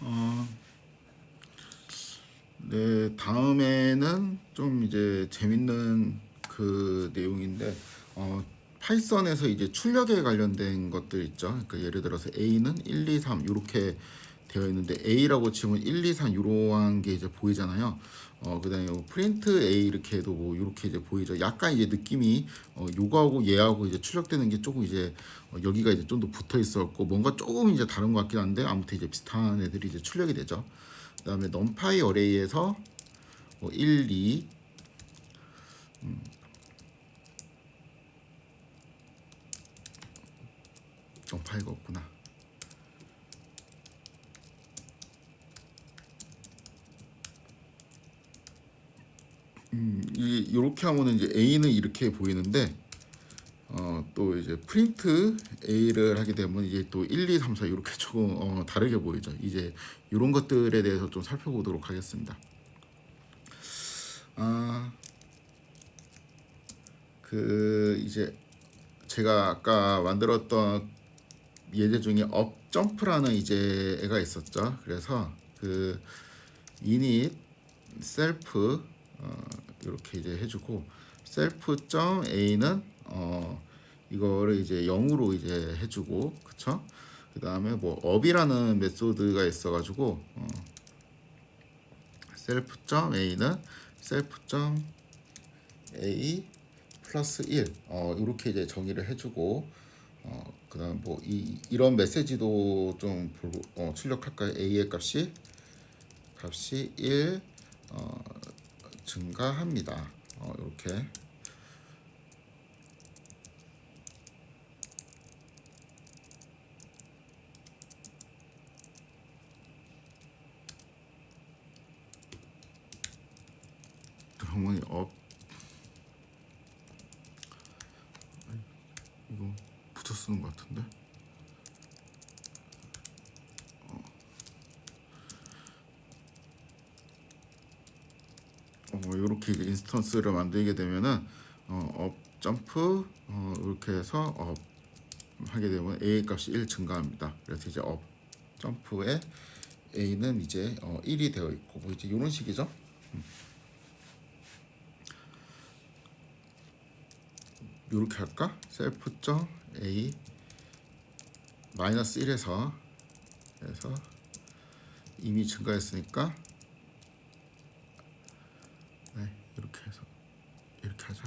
어, 네, 다음에는 좀 이제 재밌는 그 내용인데, 어, 파이썬에서 이제 출력에 관련된 것들 있죠. 그러니까 예를 들어서 A는 1, 2, 3 이렇게 되어 있는데 A라고 치면 1, 2, 3 이러한 게 이제 보이잖아요. 어, 그다음에 뭐 프린트 A 이렇게 해도 뭐 이렇게 이제 보이죠. 약간 이제 느낌이 어, 요거하고 얘하고 이제 출력되는 게 조금 이제 어, 여기가 이제 좀 더 붙어 있었고 뭔가 조금 이제 다른 것 같긴 한데 아무튼 이제 비슷한 애들이 이제 출력이 되죠. 그다음에 넘파이 어레이에서 뭐 1, 2 넘파이가 없구나. 음, 이 이렇게 하면은 이제 A는 이렇게 보이는데 어, 또 이제 프린트 A를 하게 되면 이제 또 1, 2, 3, 4 이렇게 조금 어, 다르게 보이죠. 이제 이런 것들에 대해서 좀 살펴보도록 하겠습니다. 아, 그 이제 제가 아까 만들었던 예제 중에 업 점프라는 이제 애가 있었죠. 그래서 그 init 셀프 어, 이렇게 이제 해주고 셀프 점 a는 어 이거를 이제 0으로 이제 해주고 그쵸? 그 다음에 뭐 업이라는 메소드가 있어가지고 어, 셀프 점 a는 셀프 점 a 플러스 1 어, 이렇게 이제 정의를 해주고 어, 그다음 뭐 이 이런 메시지도 좀 볼- 어, 출력할까요? a의 값이 값이 1 어, 증가합니다. 어, 이렇게 그러면 업 이거 붙여 쓰는 것 같은데. 어, 이렇게 이제 인스턴스를 만들게 되면은 어, 업 점프 어, 이렇게 해서 업 하게 되면 a 값이 1 증가합니다. 그래서 이제 업 점프에 a는 이제 어, 1이 되어 있고 뭐 이제 이런 식이죠. 이렇게 할까? 셀프 점 a 마이너스 1에서 그래서 이미 증가했으니까 네 이렇게 해서 이렇게 하자.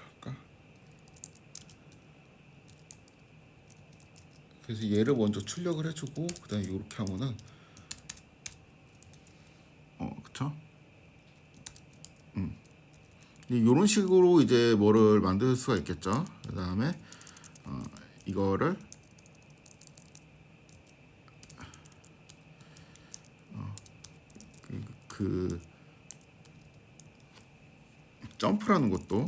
할까? 그래서 얘를 먼저 출력을 해주고 그 다음에 이렇게 하면은 어 그쵸? 음 이런 식으로 이제 뭐를 만들 수가 있겠죠. 그 다음에 어, 이거를 어, 그, 그 점프라는 것도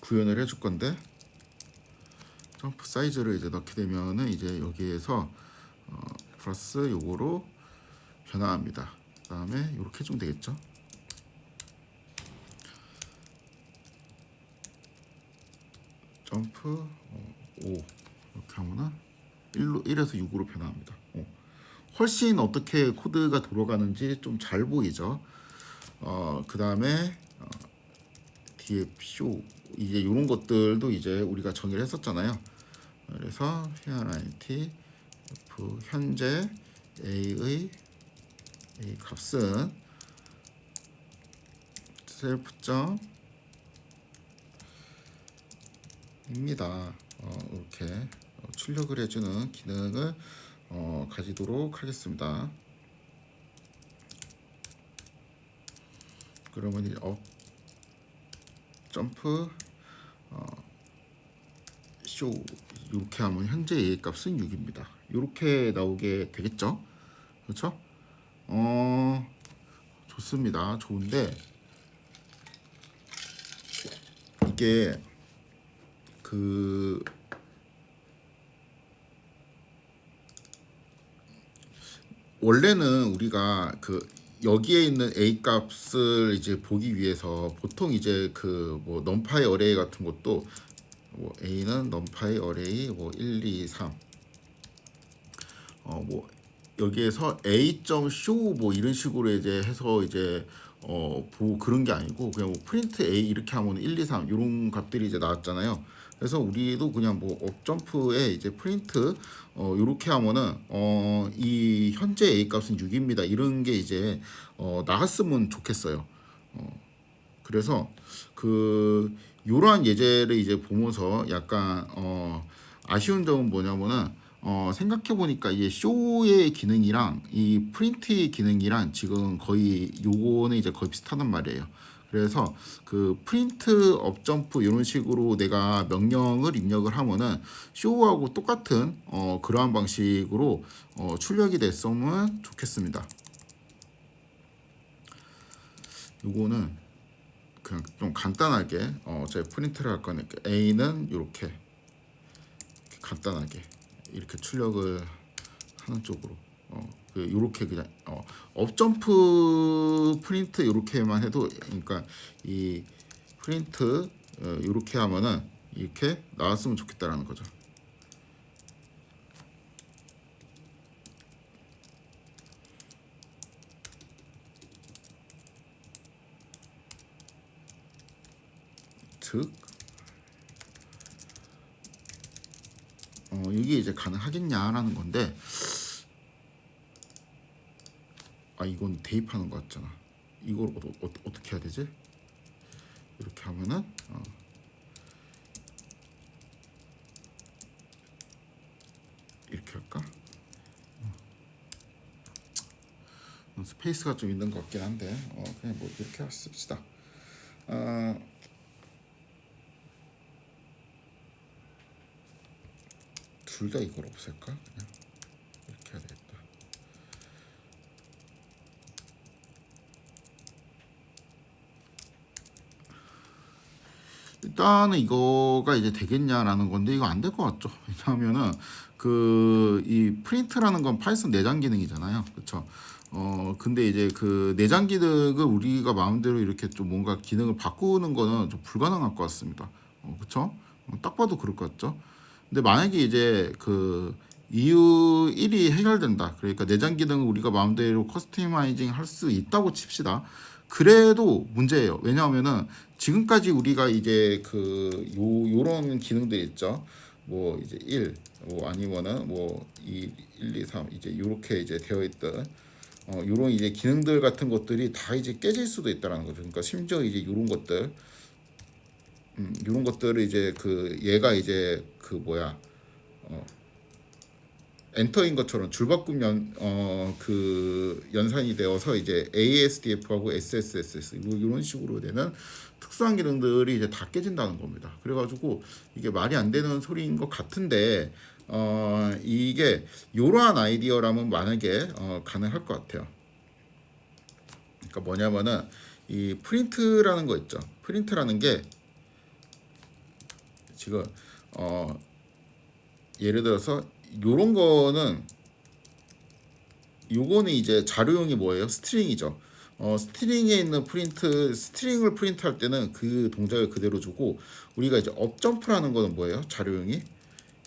구현을 해줄 건데 점프 사이즈를 이제 넣게 되면은 이제 여기에서 어, 플러스 요거로 변화합니다. 그 다음에 이렇게 해주면 되겠죠. 점프 어, 5 이렇게 하면은 1로 1에서 6으로 변화합니다. 어. 훨씬 어떻게 코드가 돌아가는지 좀 잘 보이죠. 어, 그 다음에 어, 뒤에 쇼 이제 이런 것들도 이제 우리가 정의를 했었잖아요. 그래서 히어라이티 f 현재 a의 a 값은 셀프 점 입니다. 어, 이렇게 어, 출력을 해주는 기능을 어, 가지도록 하겠습니다. 그러면 이제 업 점프 어, 쇼 이렇게 하면 현재 A 값은 6입니다. 이렇게 나오게 되겠죠? 그렇죠? 어 좋습니다. 좋은데 이게 그 원래는 우리가 그 여기에 있는 a 값을 이제 보기 위해서 보통 이제 그 뭐 넘파이 어레이 같은 것도 뭐 a는 넘파이 어레이 뭐 1, 2, 3 어 뭐 여기에서 a.show 뭐 이런 식으로 이제 해서 이제 어 보 그런 게 아니고 그냥 뭐 프린트 a 이렇게 하면 1, 2, 3 이런 값들이 이제 나왔잖아요. 그래서 우리도 그냥 뭐 업점프에 이제 프린트 어 요렇게 하면은 어 이 현재 a 값은 6입니다. 이런 게 이제 어 나갔으면 좋겠어요. 어 그래서 그 요러한 예제를 이제 보면서 약간 어 아쉬운 점은 뭐냐면은 어 생각해 보니까 이게 쇼의 기능이랑 이 프린트의 기능이랑 지금 거의 요거는 이제 거의 비슷하단 말이에요. 그래서 그 프린트 업 점프 이런 식으로 내가 명령을 입력을 하면은 쇼하고 똑같은 어 그러한 방식으로 어 출력이 됐으면 좋겠습니다. 요거는 그냥 좀 간단하게 어 제가 프린트를 할 거니까 A는 이렇게 간단하게 이렇게 출력을 하는 쪽으로 어, 그 요렇게 그냥 어, 업점프 프린트 요렇게만 해도 그러니까 이 프린트 어, 요렇게 하면은 이렇게 나왔으면 좋겠다라는 거죠. 즉 어, 이게 이제 가능하겠냐라는 건데 아 이건 대입하는 거 같잖아. 이걸 어, 어, 어 떻게 해야 되지? 이렇게 하면은 어. 이렇게 할까? 어, 스페이스가 좀 있는 것 같긴 한데 어, 그냥 뭐 이렇게 씁시다. 아, 둘 다 이걸 없앨까? 그냥 이렇게 해야 되겠다. 일단은 이거가 이제 되겠냐라는 건데 이거 안 될 것 같죠. 왜냐하면은 그 이 프린트라는 건 파이썬 내장 기능이잖아요. 그렇죠? 어 근데 이제 그 내장 기능을 우리가 마음대로 이렇게 좀 뭔가 기능을 바꾸는 거는 좀 불가능할 것 같습니다. 어 그렇죠? 어, 딱 봐도 그럴 것 같죠. 근데 만약에 이제 그 이유 1이 해결된다. 그러니까 내장 기능을 우리가 마음대로 커스터마이징 할 수 있다고 칩시다. 그래도 문제예요. 왜냐하면은 지금까지 우리가 이제 그 요 요런 기능들 있죠. 뭐 이제 1, 뭐 아니면은 뭐 2 1, 2, 3 이제 요렇게 이제 되어 있던 어 요런 이제 기능들 같은 것들이 다 이제 깨질 수도 있다라는 거죠. 그러니까 심지어 이제 요런 것들 음, 이런 것들을 이제 그 얘가 이제 그 뭐야 어, 엔터인 것처럼 줄바꿈 연 어 그 연산이 되어서 이제 ASDF하고 SSSS 이런 식으로 되는 특수한 기능들이 이제 다 깨진다는 겁니다. 그래가지고 이게 말이 안 되는 소리인 것 같은데 어 이게 이러한 아이디어라면 만약에 어 가능할 것 같아요. 그러니까 뭐냐면은 이 프린트라는 거 있죠. 프린트라는 게 지금 어 예를 들어서 요런 거는 요거는 이제 자료용이 뭐예요? 스트링이죠. 어 스트링에 있는 프린트 스트링을 프린트할 때는 그 동작을 그대로 주고 우리가 이제 업점프라는 거는 뭐예요? 자료용이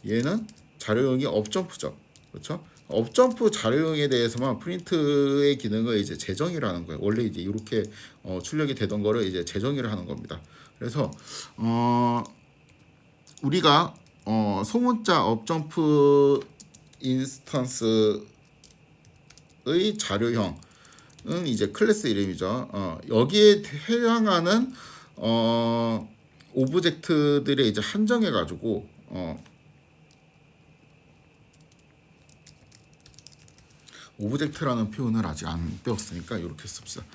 얘는 자료용이 업점프죠. 그렇죠? 업점프 자료용에 대해서만 프린트의 기능을 이제 재정의를 는 거예요. 원래 이제 이렇게 어, 출력이 되던 거를 이제 재정의를 하는 겁니다. 그래서 어 우리가 어, 소문자 업점프 인스턴스의 자료형은 이제 클래스 이름이죠. 어, 여기에 해당하는 어, 오브젝트들의 이제 한정해 가지고 어, 오브젝트라는 표현을 아직 안 배웠으니까 이렇게 씁시다.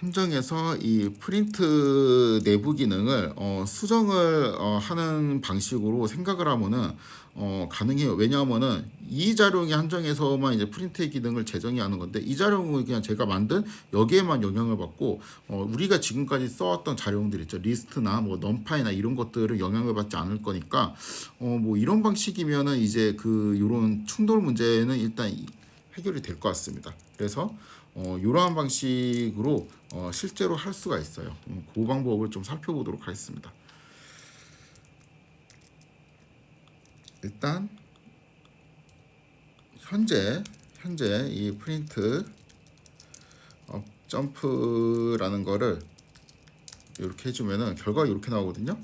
한정해서 이 프린트 내부 기능을 어, 수정을 어, 하는 방식으로 생각을 하면은 어, 가능해요. 왜냐하면은 이 자료에 한정해서만 이제 프린트의 기능을 재정의 하는 건데 이 자료는 그냥 제가 만든 여기에만 영향을 받고 어, 우리가 지금까지 써왔던 자료들 있죠. 리스트나 뭐 넘파이나 이런 것들을 영향을 받지 않을 거니까 어, 뭐 이런 방식이면은 이제 그 이런 충돌 문제는 일단 해결이 될 것 같습니다. 그래서 어, 이러한 방식으로 어, 실제로 할 수가 있어요. 음, 그 방법을 좀 살펴보도록 하겠습니다. 일단 현재 현재 이 프린트 업 점프라는 거를 이렇게 해주면은 결과가 이렇게 나오거든요.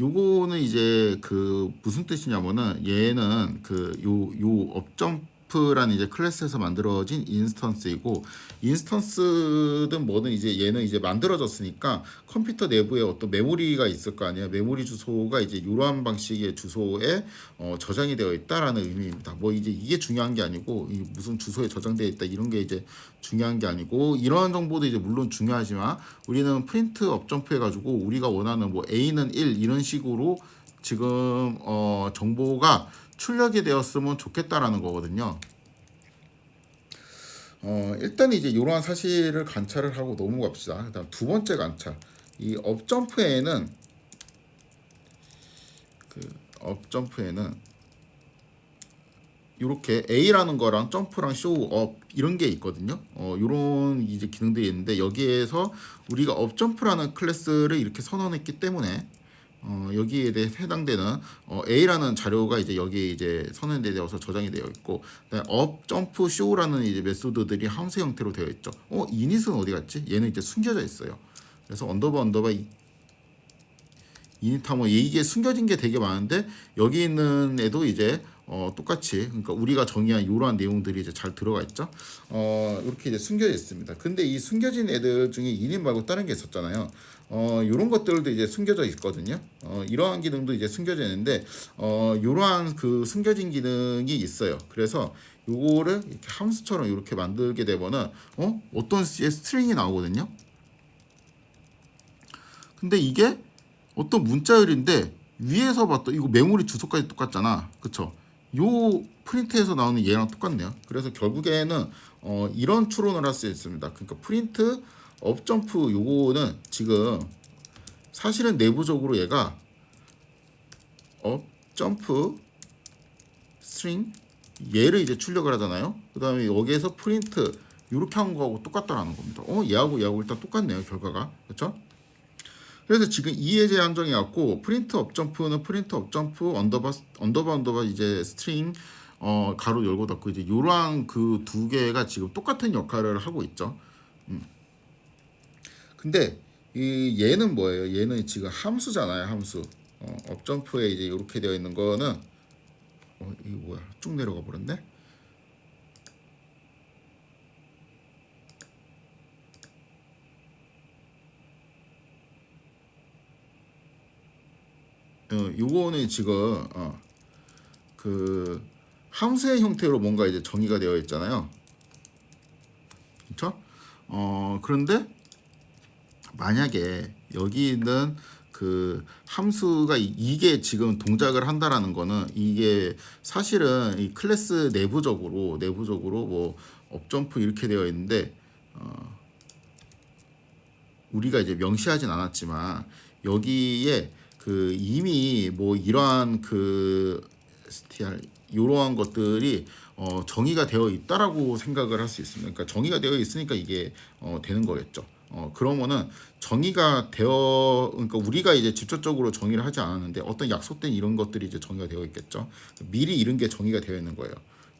요거는 이제 그 무슨 뜻이냐면은 얘는 그 요 요 업점 프라는 이제 클래스에서 만들어진 인스턴스이고 인스턴스든 뭐든 이제 얘는 이제 만들어졌으니까 컴퓨터 내부에 어떤 메모리가 있을 거 아니에요. 메모리 주소가 이제 이러한 방식의 주소에 어, 저장이 되어 있다라는 의미입니다. 뭐 이제 이게 중요한 게 아니고 이 무슨 주소에 저장되어 있다 이런 게 이제 중요한 게 아니고 이러한 정보도 이제 물론 중요하지만 우리는 프린트 업점프 해가지고 우리가 원하는 뭐 A는 1 이런 식으로 지금 어, 정보가 출력이 되었으면 좋겠다라는 거거든요. 어, 일단 이제 이러한 사실을 관찰을 하고 넘어갑시다. 그다음 두 번째 관찰. 이 업점프에는 그 업점프에는 이렇게 A라는 거랑 점프랑 쇼업 이런 게 있거든요. 어, 이런 이제 기능들이 있는데 여기에서 우리가 업점프라는 클래스를 이렇게 선언했기 때문에 어, 여기에 대해 해당되는 어, A라는 자료가 이제 여기에 이제 선언되어서 저장이 되어 있고 업 점프 쇼라는 이제 메소드들이 함수 형태로 되어 있죠. 어, 이닛은 어디 갔지? 얘는 이제 숨겨져 있어요. 그래서 언더바 언더바 이- 이니타모 이게 숨겨진 게 되게 많은데 여기 있는 애도 이제 어, 똑같이 그러니까 우리가 정의한 이러한 내용들이 이제 잘 들어가 있죠. 어, 이렇게 이제 숨겨져 있습니다. 근데 이 숨겨진 애들 중에 이닛 말고 다른 게 있었잖아요. 어, 이런 것들도 이제 숨겨져 있거든요. 어, 이러한 기능도 이제 숨겨져 있는데 어, 이러한 그 숨겨진 기능이 있어요. 그래서 요거를 이렇게 함수처럼 이렇게 만들게 되면은 어, 어떤 스트링이 나오거든요. 근데 이게 어떤 문자열인데 위에서 봤던 이거 메모리 주소까지 똑같잖아. 그쵸? 요 프린트에서 나오는 얘랑 똑같네요. 그래서 결국에는 어, 이런 추론을 할 수 있습니다. 그러니까 프린트 업점프 요거는 지금 사실은 내부적으로 얘가 업점프 스트링 얘를 이제 출력을 하잖아요. 그 다음에 여기에서 프린트 이렇게 한 거하고 똑같다라는 겁니다. 어 얘하고 얘하고 일단 똑같네요 결과가 그렇죠? 그래서 지금 이해제 한정이 갖고 프린트 업점프는 프린트 업점프 언더바 언더바 언더바 이제 스트링 어 가로 열고 닫고 이제 요러한 그 두 개가 지금 똑같은 역할을 하고 있죠. 음. 근데 이 얘는 뭐예요? 얘는 지금 함수잖아요, 함수. 어, 업점프에 이제 이렇게 되어 있는 거는 어 이거 뭐야? 쭉 내려가 버렸네. 어, 요거는 지금 어, 그 함수의 형태로 뭔가 이제 정의가 되어 있잖아요. 그렇죠? 어, 그런데 만약에 여기 있는 그 함수가 이- 이게 지금 동작을 한다라는 거는 이게 사실은 이 클래스 내부적으로 내부적으로 뭐 업점프 이렇게 되어 있는데 어, 우리가 이제 명시하진 않았지만 여기에 그 이미 뭐 이러한 그 STR 이러한 것들이 어, 정의가 되어 있다라고 생각을 할 수 있습니다. 그러니까 정의가 되어 있으니까 이게 어, 되는 거겠죠. 어, 그러면은 정의가 되어 그러니까 우리가 이제 직접적으로 정의를 하지 않았는데 어떤 약속된 이런 것들이 이제 정의가 되어 있겠죠. 미리 이런 게 정의가 되어 있는 거예요.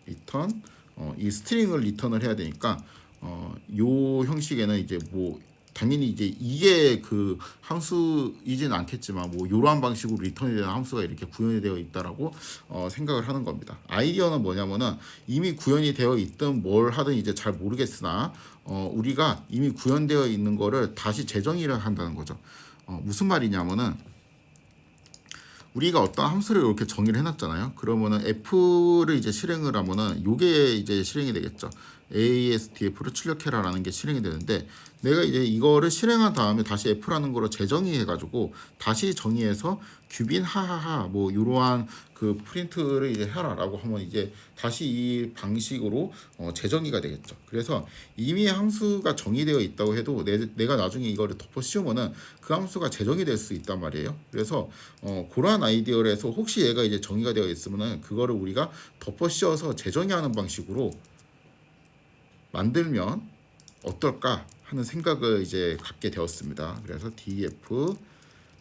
리턴 어, 이 스트링을 리턴을 해야 되니까 어, 요 형식에는 이제 뭐 당연히 이제 이게 그 함수이진 않겠지만 뭐 이러한 방식으로 리턴이 되는 함수가 이렇게 구현이 되어 있다라고 어, 생각을 하는 겁니다. 아이디어는 뭐냐면은 이미 구현이 되어 있든 뭘 하든 이제 잘 모르겠으나 어, 우리가 이미 구현되어 있는 거를 다시 재정의를 한다는 거죠. 어, 무슨 말이냐면은 우리가 어떤 함수를 이렇게 정의를 해놨잖아요. 그러면은 f를 이제 실행을 하면은 요게 이제 실행이 되겠죠. ASTF를 출력해라라는 게 실행이 되는데 내가 이제 이거를 실행한 다음에 다시 f라는 거로 재정의해 가지고 다시 정의해서 규빈 하하하 뭐 이러한 그 프린트를 이제 해라라고 하면 이제 다시 이 방식으로 어, 재정의가 되겠죠. 그래서 이미 함수가 정의되어 있다고 해도 내, 내가 나중에 이거를 덮어 씌우면은 그 함수가 재정이 될수 있단 말이에요. 그래서 어, 그러한 아이디어를 해서 혹시 얘가 이제 정의가 되어 있으면은 그거를 우리가 덮어 씌워서 재정의하는 방식으로 만들면 어떨까 하는 생각을 이제 갖게 되었습니다. 그래서 def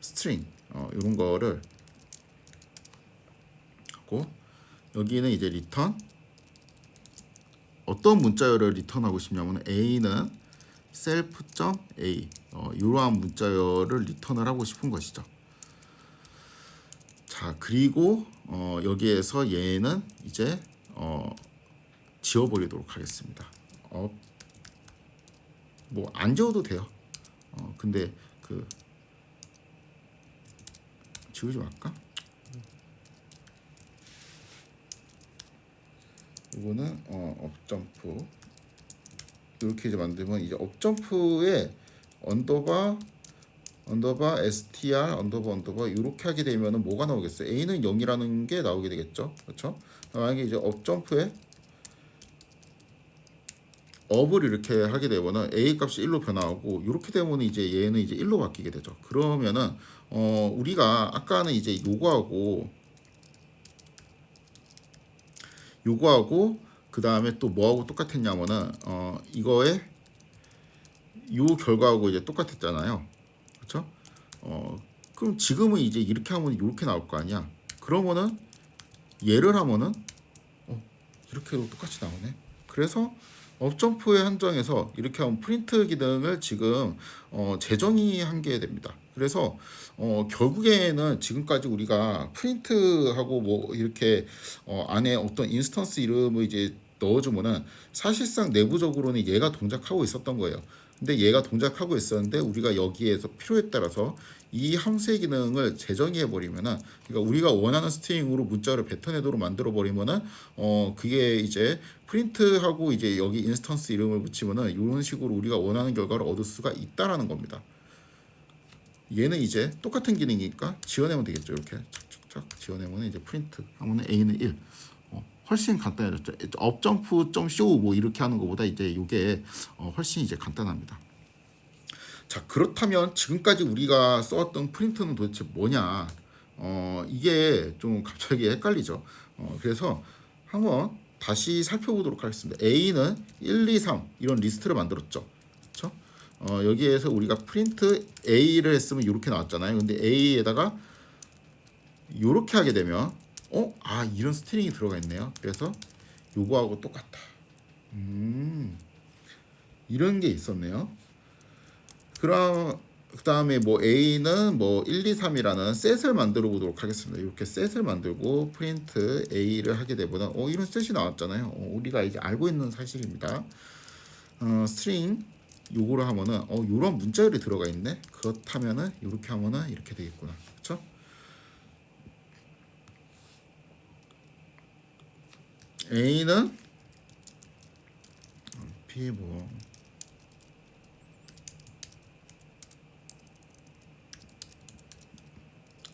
string 어, 이런 거를 하고 여기는 이제 return 어떤 문자열을 리턴하고 싶냐면 a는 self.a 어, 이러한 문자열을 리턴을 하고 싶은 것이죠. 자 그리고 어, 여기에서 얘는 이제 어, 지워버리도록 하겠습니다. 어, 뭐 안 지워도 돼요. 어, 근데 그 지우지 말까? 이거는 어, 업점프 이렇게 이제 만들면 이제 업점프에 언더바 언더바 str 언더바 언더바 이렇게 하게 되면은 뭐가 나오겠어요? a는 0이라는 게 나오게 되겠죠, 그렇죠? 만약에 이제 업점프에 업을 이렇게 하게 되면은 a 값이 1로 변화하고 이렇게 되면 이제 얘는 이제 1로 바뀌게 되죠. 그러면은 어 우리가 아까는 이제 요거하고 요거하고 그 다음에 또 뭐하고 똑같았냐면은 어 이거에 요 결과하고 이제 똑같았잖아요. 그렇죠? 어 그럼 지금은 이제 이렇게 하면 이렇게 나올 거 아니야. 그러면은 얘를 하면은 어 이렇게도 똑같이 나오네. 그래서 업점프의 한정에서 이렇게 하면 프린트 기능을 지금 어, 재정의한 게 됩니다. 그래서 어, 결국에는 지금까지 우리가 프린트하고 뭐 이렇게 어, 안에 어떤 인스턴스 이름을 이제 넣어주면은 사실상 내부적으로는 얘가 동작하고 있었던 거예요. 근데 얘가 동작하고 있었는데 우리가 여기에서 필요에 따라서 이 함수의 기능을 재정의해 버리면은 그러니까 우리가 원하는 스트링으로 문자를 뱉어내도록 만들어 버리면은 어 그게 이제 프린트하고 이제 여기 인스턴스 이름을 붙이면은 이런 식으로 우리가 원하는 결과를 얻을 수가 있다라는 겁니다. 얘는 이제 똑같은 기능이니까 지어내면 되겠죠. 이렇게 착착착 지어내면 이제 프린트 하면은 a는 1. 어, 훨씬 간단해졌죠. 업점프 점쇼 뭐 이렇게 하는 것보다 이제 이게 어, 훨씬 이제 간단합니다. 자 그렇다면 지금까지 우리가 써왔던 프린트는 도대체 뭐냐? 어 이게 좀 갑자기 헷갈리죠. 어 그래서 한번 다시 살펴보도록 하겠습니다. A는 1, 2, 3 이런 리스트를 만들었죠. 그렇죠? 어 여기에서 우리가 프린트 A를 했으면 이렇게 나왔잖아요. 근데 A에다가 이렇게 하게 되면 어? 아 이런 스트링이 들어가 있네요. 그래서 요거하고 똑같다. 음 이런 게 있었네요. 그럼 그 다음에 뭐 A는 뭐 1, 2, 3이라는 셋을 만들어 보도록 하겠습니다. 이렇게 셋을 만들고 프린트 A를 하게 되보다 어 이런 셋이 나왔잖아요. 어, 우리가 이제 알고 있는 사실입니다. 어, 스트링 요거를 하면은 어 요런 문자열이 들어가 있네. 그렇다면은 이렇게 하면은 이렇게 되겠구나. 그렇죠? A는 뭐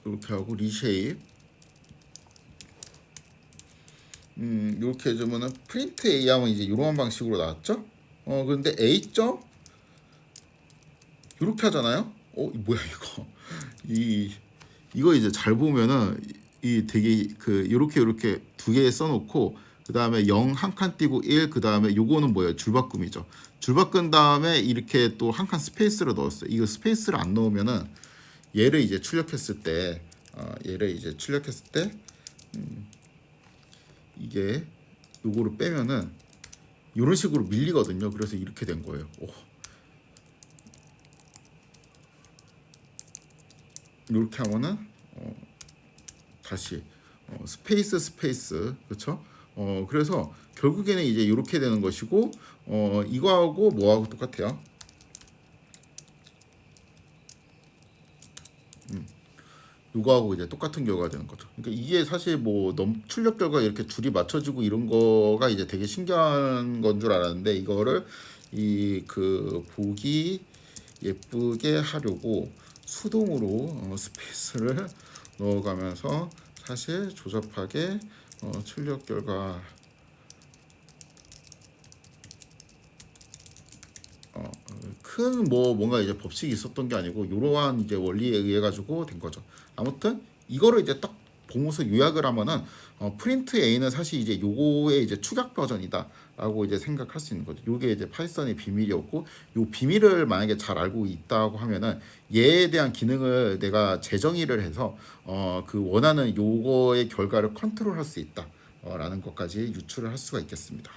이렇게 하고 리쉐입 음 이렇게 해주면은 프린트 A 하면 이제 이런 방식으로 나왔죠? 어 근데 A 점? 이렇게 하잖아요? 어 뭐야 이거? 이 이거 이제 잘 보면은 이 되게 그 요렇게 요렇게 두 개 써놓고 그 다음에 0 한 칸 띄고 1 그 다음에 요거는 뭐예요 줄바꿈이죠 줄바꾼 다음에 이렇게 또 한 칸 스페이스를 넣었어요 이거 스페이스를 안 넣으면은 얘를 이제 출력했을 때 어, 얘를 이제 출력했을 때 음, 이게 요거를 빼면은 이런 식으로 밀리거든요. 그래서 이렇게 된 거예요. 오. 이렇게 하면은 어, 다시 어, 스페이스 스페이스 그렇죠? 어 그래서 결국에는 이제 이렇게 되는 것이고 어 이거하고 뭐하고 똑같아요. 요거하고 이제 똑같은 결과가 되는 거죠. 그러니까 이게 사실 뭐 넘, 출력 결과 이렇게 줄이 맞춰지고 이런 거가 이제 되게 신기한 건 줄 알았는데 이거를 이 그 보기 예쁘게 하려고 수동으로 어, 스페이스를 넣어가면서 사실 조잡하게 어, 출력 결과 큰뭐 뭔가 이제 법칙이 있었던 게 아니고 이러한 이제 원리에 의해 가지고 된 거죠. 아무튼 이거를 이제 딱 봉수 요약을 하면은 어, 프린트 A는 사실 이제 요거의 이제 축약 버전이다라고 이제 생각할 수 있는 거죠. 요게 이제 파이썬의 비밀이었고 요 비밀을 만약에 잘 알고 있다고 하면은 얘에 대한 기능을 내가 재정의를 해서 어, 그 원하는 요거의 결과를 컨트롤할 수 있다. 어, 라는 것까지 유출을 할 수가 있겠습니다.